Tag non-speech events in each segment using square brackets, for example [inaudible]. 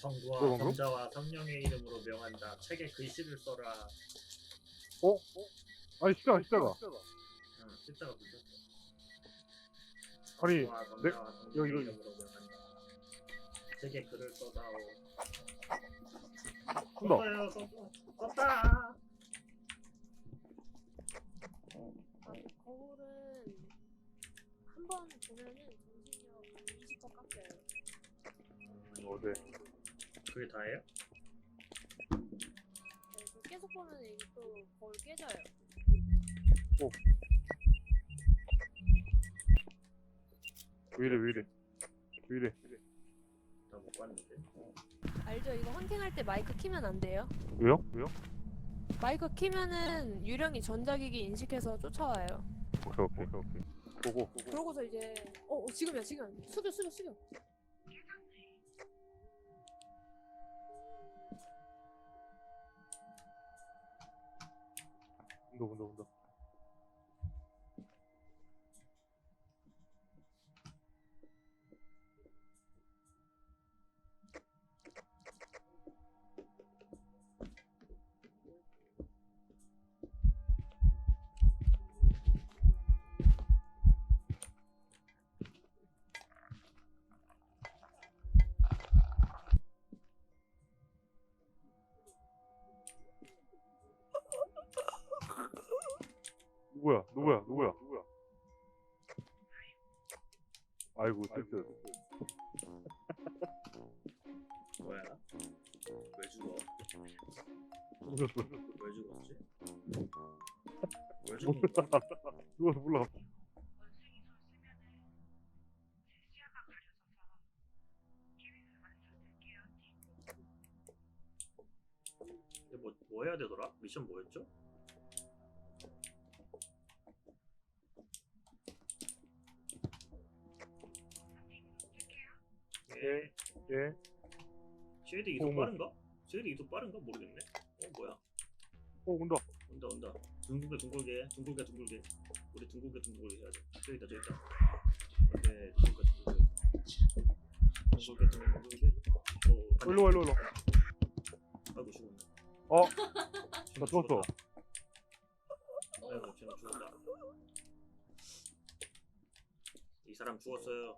성부와 그런가? 성자와 성령의 이름으로 명한다. 책에 글씨를 써라. 어? 아니 십자가 십자가 응, 십자가 붙였어. 아니 성부와 내 성자와 성령의 여기, 여기. 이름으로 명한다. 책에 글을 써다오. 쓴다 썼어. 썼다. 아, 거울은 한 번 보면은 정신력 20번 깎여요. 어, 네. 그게 다예요? 계속 보면 이게 또 거울 깨져요. 왜 이래 왜 이래 왜 이래 나 못 봤는데. 알죠? 이거 헌팅할 때 마이크 키면 안 돼요. 왜요? 왜요? 마이크 키면은 유령이 전자기기 인식해서 쫓아와요. 오케이 오케이 오케이 오케이 보고 보고 그러고서 이제 어, 어 지금이야 지금 숙여 숙여 숙여. 录录录 누구야 누구야 누구야 누구야 아이고 뜨뜻 뭐야? 왜 죽어? 죽었어 왜 죽었지? 왜 죽은 거야? [laughs] 죽어서 몰라 뭐, 뭐 해야 되더라? 미션 뭐였죠? 예. 예 쉐이드 이속 어머. 빠른가? 쉐이드 이속 빠른가? 모르겠네. 어 뭐야? 어 온다 온다 온다. 둥글게 둥글게 둥글게 둥글게. 우리 둥글게 둥글게 해야죠. 저기 있다 저기 있다. 오케이 둥글게 둥글게. 둥글게 둥글게. 어, 일로 와 일로 와 일로 아이고 죽었네. 와. 어? 나 죽었어. 아이고 진짜 죽었다. 이 사람 죽었어요.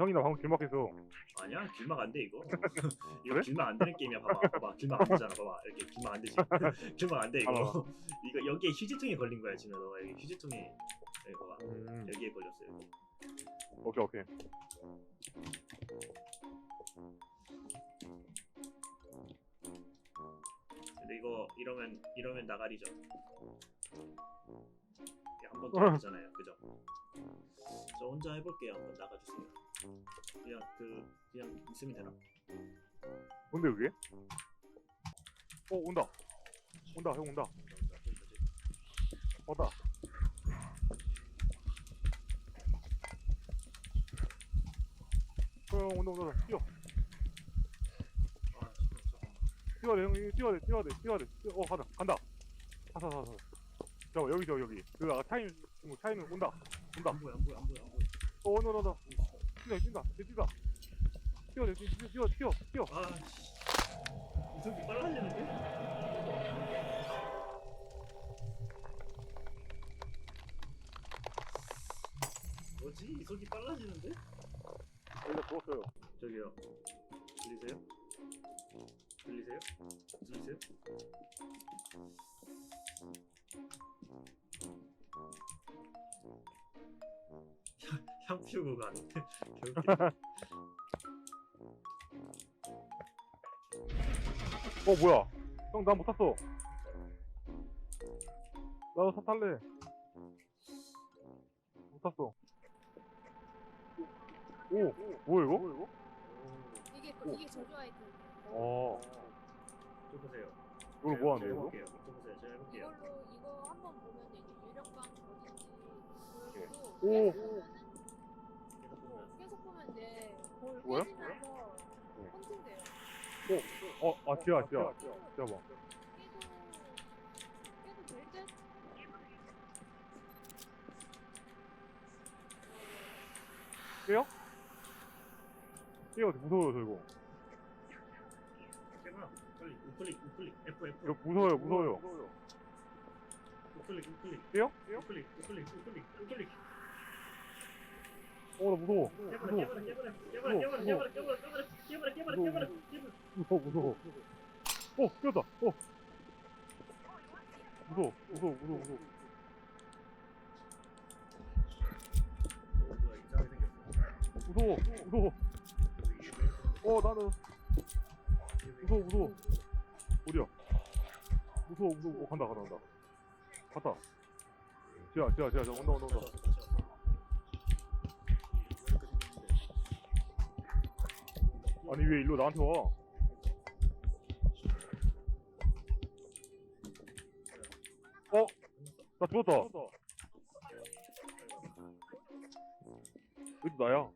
형이 나 방금 길 막혀서 아니야 길막 안 돼 이거. [laughs] 이거 그래? 길막 안 되는 게임이야. 봐봐, 봐봐. 길막 안 되잖아. 봐봐. 이렇게 길막 안 되지. [laughs] 길막 안 돼 이거. [laughs] 이거 여기에 휴지통이 걸린 거야 지금 너 여기 휴지통이 여기 봐봐. 음 여기에 걸렸어 여기. 오케이 오케이 근데 이거 이러면 이러면 나가리죠. 한번 더 되잖아요, 그죠? 저 혼자 해볼게요. 한번 나가주세요. 그냥 그 그냥 있으면 되나? 뭔데 그게? 어 온다 온다 형 온다 왔다 형 온다 온다 뛰어 뛰어야 돼, 형. 이거 뛰어야 돼, 뛰어야 돼, 뛰어야 돼. 뛰어. 어, 가다, 간다. 가서, 가서, 가서. 저, 여기, 저, 여기. 그, 아까 차임, 친구, 차임 온다. 온다. 안 보여, 안 보여, 안 보여, 안 보여. 어, 온다, 온다, 온다. 뛴다, 뛴다, 뛴다, 뛴다. 뛰어, 뛰어, 뛰어, 뛰어, 뛰어, 뛰어. 아, 씨. 이속이 빨라지는데? 뭐지? 이 속이 빨라지는데? 여기다 죽었어요. 저기요. 들리세요? 들리세요? 들리세요? 향- 향 피우고. 개웃기네. 어, 뭐야. 형, 나 못 탔어. 나도 차 탈래. 탔어. 오, 뭐야 이거? 이게 그- 이게 저주 아이템. 어, 저 보세요. 이걸 뭐 하는데 이거? 해볼게요. 저 보세요. 제가 해볼게요. 이걸로 이거 한번 보면 이제 유령방 어딘지 보여주고 오. 계속 보면 계속 보면 이제 볼 뭐야? 깨지면서 헌팅돼요. 어, 아, 지야, 지야. 지야 봐. 깨도 깨도 될 듯? 이거 무서워요, 저 이거. 빨리 우클릭 우클릭 F F 이거 무서워요, 무서워요. 우클릭 우클릭 깨요? 우클릭 우클릭 우클릭 우클릭 어, 나 무서워. 깨버려 무서워. 깨버려 깨버려 깨버려 깨버려 깨버려 깨버려 깨버려 깨버려 깨버려 깨버려 무서워, 무서워. 어, 뛰었다. 어. 무서워, 무서워, 무서워, 무서워. 뭐야 이상하게 생겼어 무서워, 무서워. 어, 나는 무서워, 무서워. 어디야? 무서워, 무서워. 어, 간다, 간다, 간다. 갔다. 지야, 지야, 지야, 저 온다, 온다, 온다. 아니, 왜 일로 나한테 와? 어? 나 죽었다. [laughs] 여기 나야.